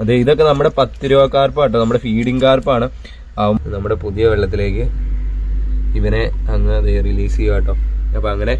അതെ ഇതൊക്കെ നമ്മുടെ പത്ത് രൂപ കാർപ്പാട്ടോ നമ്മുടെ ഫീഡിങ് കാർപ്പാണ് നമ്മുടെ പുതിയ വെള്ളത്തിലേക്ക് ഇവനെ അങ്ങ് റിലീസ് ചെയ്യുക കേട്ടോ അപ്പൊ അങ്ങനെ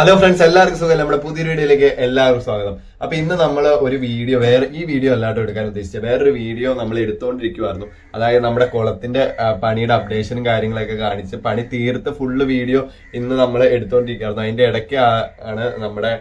ഹലോ ഫ്രണ്ട്സ് എല്ലാവർക്കും സുഖം. നമ്മുടെ പുതിയ വീഡിയോയിലേക്ക് എല്ലാവർക്കും സ്വാഗതം. അപ്പൊ ഇന്ന് നമ്മൾ ഒരു വീഡിയോ വേറെ ഈ വീഡിയോ അല്ലാട്ടോ എടുക്കാൻ ഉദ്ദേശിച്ചത് വേറൊരു വീഡിയോ നമ്മൾ എടുത്തുകൊണ്ടിരിക്കുവായിരുന്നു അതായത് നമ്മുടെ കുളത്തിന്റെ പണിയുടെ അപ്ഡേഷനും കാര്യങ്ങളൊക്കെ കാണിച്ച് പണി തീർത്ത് ഫുള്ള് വീഡിയോ ഇന്ന് നമ്മൾ എടുത്തുകൊണ്ടിരിക്കുകയായിരുന്നു അതിന്റെ ഇടയ്ക്ക് ആണ് നമ്മുടെ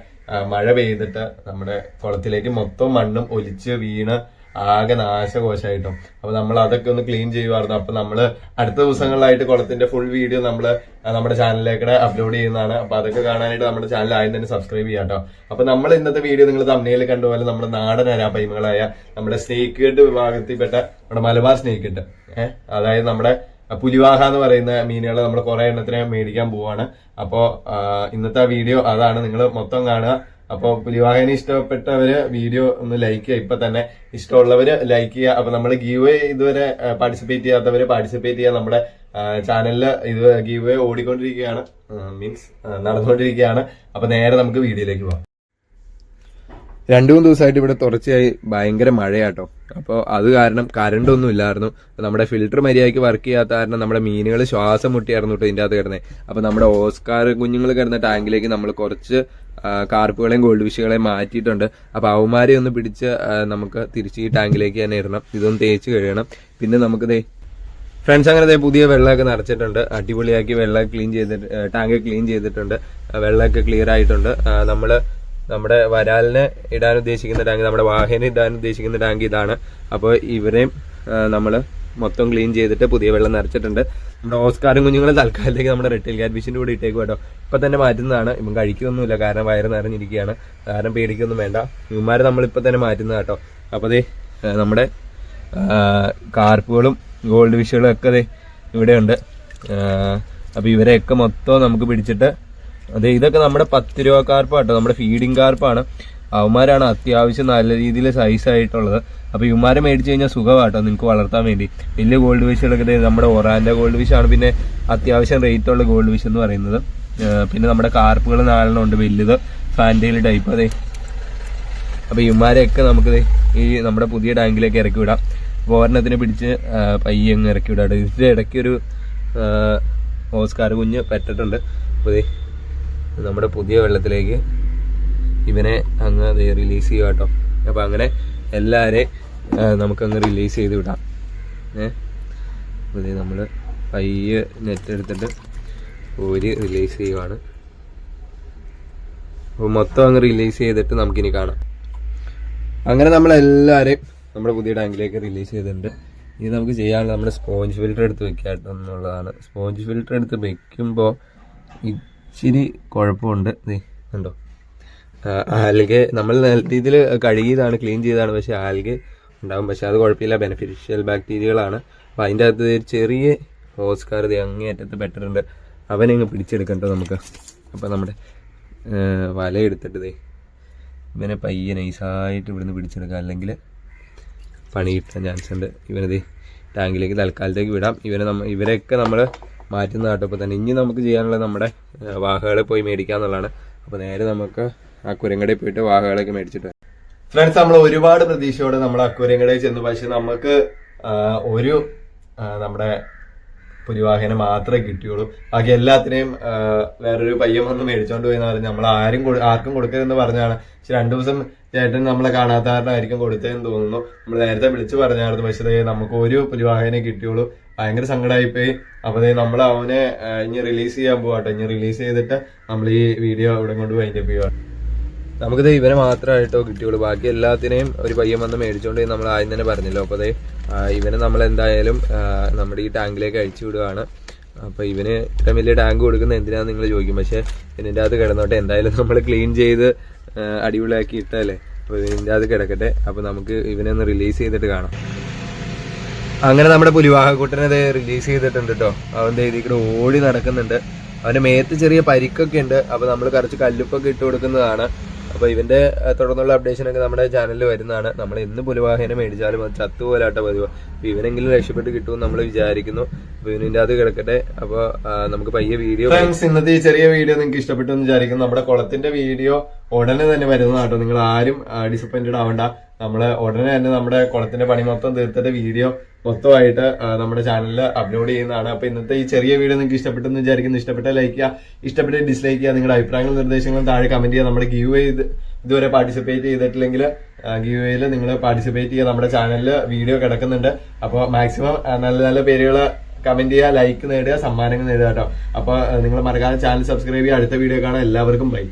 മഴ പെയ്തിട്ട് നമ്മുടെ കുളത്തിലേക്ക് മൊത്തം മണ്ണും ഒലിച്ച് വീണ് ആകെ നാശകോശമായിട്ടും അപ്പൊ നമ്മൾ അതൊക്കെ ഒന്ന് ക്ലീൻ ചെയ്യുമായിരുന്നു അപ്പൊ നമ്മൾ അടുത്ത ദിവസങ്ങളിലായിട്ട് കുളത്തിന്റെ ഫുൾ വീഡിയോ നമ്മൾ നമ്മുടെ ചാനലിലേക്ക് അപ്ലോഡ് ചെയ്യുന്നതാണ്. അപ്പൊ അതൊക്കെ കാണാനായിട്ട് നമ്മുടെ ചാനൽ ആദ്യം തന്നെ സബ്സ്ക്രൈബ് ചെയ്യാം കേട്ടോ അപ്പൊ നമ്മൾ ഇന്നത്തെ വീഡിയോ നിങ്ങൾ തമ്മിൽ കണ്ടുപോലെ നമ്മുടെ നാടൻ അരാപൈമകളായ നമ്മുടെ സ്നേക്ക് വിഭാഗത്തിൽപ്പെട്ട നമ്മുടെ മലബാർ സ്നേക്ക് ഏഹ് അതായത് നമ്മുടെ പുലിവാഹ എന്ന് പറയുന്ന മീനുകളെ നമ്മൾ കുറെ എണ്ണത്തിനെ മേടിക്കാൻ പോവാണ്. അപ്പോ ഇന്നത്തെ വീഡിയോ അതാണ്. നിങ്ങൾ മൊത്തം കാണുക. അപ്പോൾ പുലിവാഹനെ ഇഷ്ടപ്പെട്ടവര് വീഡിയോ ഒന്ന് ലൈക്ക് ചെയ്യുക. ഇപ്പൊ തന്നെ ഇഷ്ടമുള്ളവര് ലൈക്ക് ചെയ്യുക. അപ്പൊ നമ്മൾ ഗീവ് ഇതുവരെ പാർട്ടിസിപ്പേറ്റ് ചെയ്യാത്തവര് പാർട്ടിസിപ്പേറ്റ് ചെയ്യുക നമ്മുടെ ചാനലിൽ ഇത് ഗീവ് ഓടിക്കൊണ്ടിരിക്കുകയാണ്. മീൻസ് നടന്നുകൊണ്ടിരിക്കുകയാണ്. അപ്പൊ നേരെ നമുക്ക് വീഡിയോയിലേക്ക് പോവാം. രണ്ടു മൂന്ന് ദിവസമായിട്ട് ഇവിടെ തുടർച്ചയായി ഭയങ്കര മഴയാട്ടോ. അപ്പോൾ അത് കാരണം കറണ്ട് ഒന്നും ഇല്ലായിരുന്നു. നമ്മുടെ ഫിൽറ്റർ മര്യാദയ്ക്ക് വർക്ക് ചെയ്യാത്ത കാരണം നമ്മുടെ മീനുകൾ ശ്വാസം മുട്ടിയായിരുന്നു കേട്ടോ ഇതിന്റെ അകത്ത് കിടന്നത് അപ്പോൾ നമ്മുടെ ഓസ്കാർ കുഞ്ഞുങ്ങൾ കിടന്ന ടാങ്കിലേക്ക് നമ്മൾ കുറച്ച് കാർപ്പുകളെയും ഗോൾഡ് ഫിഷുകളെയും മാറ്റിയിട്ടുണ്ട്. അപ്പോൾ അവമാരെ ഒന്ന് പിടിച്ച് നമുക്ക് തിരിച്ച് ഈ ടാങ്കിലേക്ക് തന്നെ ഇടണം. ഇതൊന്ന് തേച്ച് കഴിയണം പിന്നെ നമുക്ക് ദേ ഫ്രണ്ട്സ് അങ്ങനെ പുതിയ വെള്ളമൊക്കെ നിറച്ചിട്ടുണ്ട്. അടിപൊളിയാക്കി വെള്ളം ക്ലീൻ ചെയ്തിട്ട് ടാങ്ക് ക്ലീൻ ചെയ്തിട്ടുണ്ട്. വെള്ളമൊക്കെ ക്ലിയർ ആയിട്ടുണ്ട്. നമ്മൾ നമ്മുടെ വരാലിനെ ഇടാൻ ഉദ്ദേശിക്കുന്ന ടാങ്ക് നമ്മുടെ വാഹനം ഇടാൻ ഉദ്ദേശിക്കുന്ന ടാങ്ക് ഇതാണ്. അപ്പോൾ ഇവരെയും നമ്മൾ മൊത്തം ക്ലീൻ ചെയ്തിട്ട് പുതിയ വെള്ളം നിറച്ചിട്ടുണ്ട്. നമ്മുടെ ഓസ്കാരും കുഞ്ഞുങ്ങളും തൽക്കാലത്തേക്ക് നമ്മുടെ റെട്ടിൽ ക്യാറ്റ് ഫിഷിന്റെ കൂടെ ഇട്ടേക്കും കേട്ടോ ഇപ്പൊ തന്നെ മാറ്റുന്നതാണ്. ഇവൻ കഴിക്കൊന്നുമില്ല കാരണം വയറ് നിറഞ്ഞിരിക്കുകയാണ്. കാരണം പേടിക്കൊന്നും വേണ്ട. ഇവന്മാരെ നമ്മളിപ്പോൾ തന്നെ മാറ്റുന്നത് കേട്ടോ അപ്പോൾ അതേ നമ്മുടെ കാർപ്പുകളും ഗോൾഡ് ഫിഷുകളും ഒക്കെ ദേ ഇവിടെയുണ്ട്. അപ്പോൾ ഇവരെയൊക്കെ മൊത്തം നമുക്ക് പിടിച്ചിട്ട് അതെ ഇതൊക്കെ നമ്മുടെ പത്ത് രൂപ കാർപ്പാട്ടോ നമ്മുടെ ഫീഡിങ് കാർപ്പാണ്. അവന്മാരാണ് അത്യാവശ്യം നല്ല രീതിയിൽ സൈസ് ആയിട്ടുള്ളത്. അപ്പോൾ ഇവന്മാരെ മേടിച്ചു കഴിഞ്ഞാൽ സുഖമാട്ടോ നിങ്ങൾക്ക് വളർത്താൻ വേണ്ടി. വലിയ ഗോൾഡ് ഫിഷുകളൊക്കെ നമ്മുടെ ഒറാന്റെ ഗോൾഡ് ആണ്. പിന്നെ അത്യാവശ്യം റേറ്റ് ഉള്ള ഗോൾഡ് ഫിഷ് എന്ന് പറയുന്നത്. പിന്നെ നമ്മുടെ കാർപ്പുകൾ നാലെണ്ണം ഉണ്ട് വലുത് ഫാന്റയിൽ ടൈപ്പ് അതെ അപ്പോൾ ഇവന്മാരെയൊക്കെ നമുക്ക് ഈ നമ്മുടെ പുതിയ ടാങ്കിലേക്ക് ഇറക്കി വിടാം. അപ്പോൾ പിടിച്ച് പയ്യെ അങ്ങ് ഇറക്കി വിടാം ഇതിന്റെ ഇടയ്ക്ക് ഒരു ഓസ്കാർ കുഞ്ഞ് പെട്ടിട്ടുണ്ട്. അപ്പോൾ നമ്മുടെ പുതിയ വെള്ളത്തിലേക്ക് ഇവനെ അങ്ങ് റിലീസ് ചെയ്യുക കേട്ടോ. അപ്പോൾ അങ്ങനെ എല്ലാവരെയും നമുക്കങ്ങ് റിലീസ് ചെയ്ത് വിടാം. ഏ? നമ്മൾ പയ്യെ നെറ്റ് എടുത്തിട്ട് ഒരു റിലീസ് ചെയ്യുവാണ്. അപ്പോൾ മൊത്തം അങ്ങ് റിലീസ് ചെയ്തിട്ട് നമുക്കിനി കാണാം. അങ്ങനെ നമ്മൾ എല്ലാവരെയും നമ്മുടെ പുതിയ ടാങ്കിലേക്ക് റിലീസ് ചെയ്തിട്ടുണ്ട്. ഇനി നമുക്ക് ചെയ്യാനുള്ള നമ്മുടെ സ്പോഞ്ച് ഫിൽറ്റർ എടുത്ത് വെക്കാട്ടോ എന്നുള്ളതാണ്. സ്പോഞ്ച് ഫിൽറ്റർ എടുത്ത് വെക്കുമ്പോൾ ഇച്ചിരി കുഴപ്പമുണ്ട്. ദേ കണ്ടോ? ആൽഗെ നമ്മൾ നല്ല രീതിയിൽ കഴുകിയതാണ് ക്ലീൻ ചെയ്തതാണ്. പക്ഷേ ആൽഗെ ഉണ്ടാകും പക്ഷെ അത് കുഴപ്പമില്ല. ബെനിഫിഷ്യൽ ബാക്ടീരിയകളാണ് അപ്പോൾ അതിന്റെ അകത്ത് ചെറിയ ഓസ്കാർ ഇത് അങ്ങേയറ്റത്ത് പെട്ടിട്ടുണ്ട്. അവനെ അങ്ങ് പിടിച്ചെടുക്കണ്ടോ നമുക്ക്? അപ്പോൾ നമ്മുടെ വല എടുത്തിട്ട് ഇവനെ പയ്യെ നൈസായിട്ട് ഇവിടുന്ന് പിടിച്ചെടുക്കാം. അല്ലെങ്കിൽ പണി കിട്ടാൻ ചാൻസ് ഉണ്ട് ഇവനത് ടാങ്കിലേക്ക് തൽക്കാലത്തേക്ക് വിടാം. ഇവനെ നമ്മ ഇവരെയൊക്കെ നമ്മൾ മാറ്റുന്ന കേട്ടോ അപ്പോൾ തന്നെ ഇനി നമുക്ക് ചെയ്യാനുള്ളത് നമ്മുടെ വാഹകളെ പോയി മേടിക്കുക എന്നുള്ളതാണ് അപ്പോൾ നേരെ നമുക്ക് ആ കുരങ്ങടയിൽ പോയിട്ട് വാഹകളൊക്കെ മേടിച്ചിട്ട്. ഫ്രണ്ട്സ് നമ്മൾ ഒരുപാട് പ്രതീക്ഷയോടെ നമ്മൾ അക്കുരങ്ങടയിൽ ചെന്നു. പക്ഷെ നമുക്ക് ഒരു നമ്മുടെ പുരിവാഹനം മാത്രമേ കിട്ടിയുള്ളൂ. ബാക്കി എല്ലാത്തിനെയും വേറൊരു പയ്യൻ വന്ന് മേടിച്ചോണ്ട് പോയി എന്ന് പറഞ്ഞ് നമ്മൾ ആരും ആർക്കും കൊടുക്കരുതെന്ന് പറഞ്ഞാണ് പക്ഷെ രണ്ടു ദിവസം ചേട്ടൻ നമ്മളെ കാണാത്ത കൊടുത്തതെന്ന് തോന്നുന്നു. നമ്മൾ നേരത്തെ വിളിച്ചു പറഞ്ഞായിരുന്നു. പക്ഷേ നമുക്ക് ഒരു പുലിവാഹനെ കിട്ടിയുള്ളൂ. ഭയങ്കര സങ്കടമായിപ്പോയി അപ്പൊ ദേ നമ്മൾ അവനെ ഇനി റിലീസ് ചെയ്യാൻ പോവാട്ടോ. ഇനി റിലീസ് ചെയ്തിട്ട് നമ്മൾ ഈ വീഡിയോ ഇവിടെ കൊണ്ട് വൈൻഡപ്പ് ചെയ്യുക നമുക്കിത് ഇവനെ മാത്രമായിട്ടോ കിട്ടിയുള്ളൂ. ബാക്കി എല്ലാത്തിനെയും ഒരു പയ്യൻ വന്ന് മേടിച്ചുകൊണ്ട് നമ്മൾ ആദ്യം തന്നെ പറഞ്ഞല്ലോ? അപ്പോൾ അതെ ഇവനെ നമ്മൾ എന്തായാലും നമ്മുടെ ഈ ടാങ്കിലേക്ക് അഴിച്ചു വിടുകയാണ് അപ്പോൾ ഇവന് ഇത്രയും വലിയ ടാങ്ക് കൊടുക്കുന്ന എന്തിനാണെന്ന് നിങ്ങൾ ചോദിക്കും. പക്ഷേ ഇതിന്റെ അകത്ത് കിടന്നോട്ടെ എന്തായാലും നമ്മൾ ക്ലീൻ ചെയ്ത് അടിപൊളിയാക്കി ഇട്ടല്ലേ? അപ്പോൾ ഇതിന്റെ അകത്ത് കിടക്കട്ടെ. അപ്പോൾ നമുക്ക് ഇവനെ ഒന്ന് റിലീസ് ചെയ്തിട്ട് കാണാം. അങ്ങനെ നമ്മുടെ പുലിവാഹക്കൂട്ടനെ അത് റിലീസ് ചെയ്തിട്ടുണ്ട് കേട്ടോ അവന്റെ ഇതിൽ ഓടി നടക്കുന്നുണ്ട്. അവന്റെ മേത്ത് ചെറിയ പരിക്കൊക്കെ ഉണ്ട്. അപ്പോൾ നമ്മൾ കുറച്ച് കല്ലുപ്പൊക്കെ ഇട്ട് കൊടുക്കുന്നതാണ്. അപ്പോൾ ഇവന്റെ ആ, തുടർന്നുള്ള അപ്ഡേഷനൊക്കെ നമ്മുടെ ചാനലിൽ വരുന്നതാണ്. നമ്മൾ എന്ന് പുലവാഹനം മേടിച്ചാലും അത് ചത്തുപോലാട്ട പതിവ്. അപ്പോൾ ഇവനെങ്കിലും രക്ഷപ്പെട്ട് കിട്ടുമെന്ന് നമ്മൾ വിചാരിക്കുന്നു. അപ്പോൾ ഇവനിന്റെ അത് കിടക്കട്ടെ. അപ്പോൾ നമുക്ക് പയ്യെ വീഡിയോ ഫ്രണ്ട്സ് ഇന്നത്തെ ഈ ചെറിയ വീഡിയോ നിങ്ങൾക്ക് ഇഷ്ടപ്പെട്ടു എന്ന് വിചാരിക്കുന്നു. നമ്മുടെ കുളത്തിന്റെ വീഡിയോ ഉടനെ തന്നെ വരുന്നതാട്ടോ നിങ്ങൾ ആരും ഡിസപ്പോയിന്റഡ് ആവണ്ട. നമ്മൾ ഉടനെ തന്നെ നമ്മുടെ കുളത്തിന്റെ പണി മൊത്തം തീർത്തിട്ട് വീഡിയോ മൊത്തമായിട്ട് നമ്മുടെ ചാനലിൽ അപ്ലോഡ് ചെയ്യുന്നതാണ്. അപ്പൊ ഇന്നത്തെ ഈ ചെറിയ വീഡിയോ നിങ്ങൾക്ക് ഇഷ്ടപ്പെട്ടു എന്ന് വിചാരിക്കുന്നു. ഇഷ്ടപ്പെട്ട ലൈക്ക് ചെയ്യുക. ഇഷ്ടപ്പെട്ട ഡിസ്ലൈക്ക് ചെയ്യുക. നിങ്ങളുടെ അഭിപ്രായങ്ങളും നിർദ്ദേശങ്ങളും താഴെ കമന്റ് ചെയ്യുക. നമ്മുടെ ഗീവ് ചെയ്ത് ഇതുവരെ പാർട്ടിസിപ്പേറ്റ് ചെയ്തിട്ടില്ലെങ്കിൽ ഗീവ് വേയിൽ നിങ്ങൾ പാർട്ടിസിപ്പേറ്റ് ചെയ്യുക. നമ്മുടെ ചാനലിൽ വീഡിയോ കിടക്കുന്നുണ്ട്. അപ്പോൾ മാക്സിമം നല്ല നല്ല പേരുകൾ കമന്റ് ചെയ്യുക ലൈക്ക് നേടുക സമ്മാനങ്ങൾ നേടുക കേട്ടോ. അപ്പോൾ നിങ്ങൾ മറക്കാതെ ചാനൽ സബ്സ്ക്രൈബ് ചെയ്യുക. അടുത്ത വീഡിയോ കാണാൻ എല്ലാവർക്കും ബൈ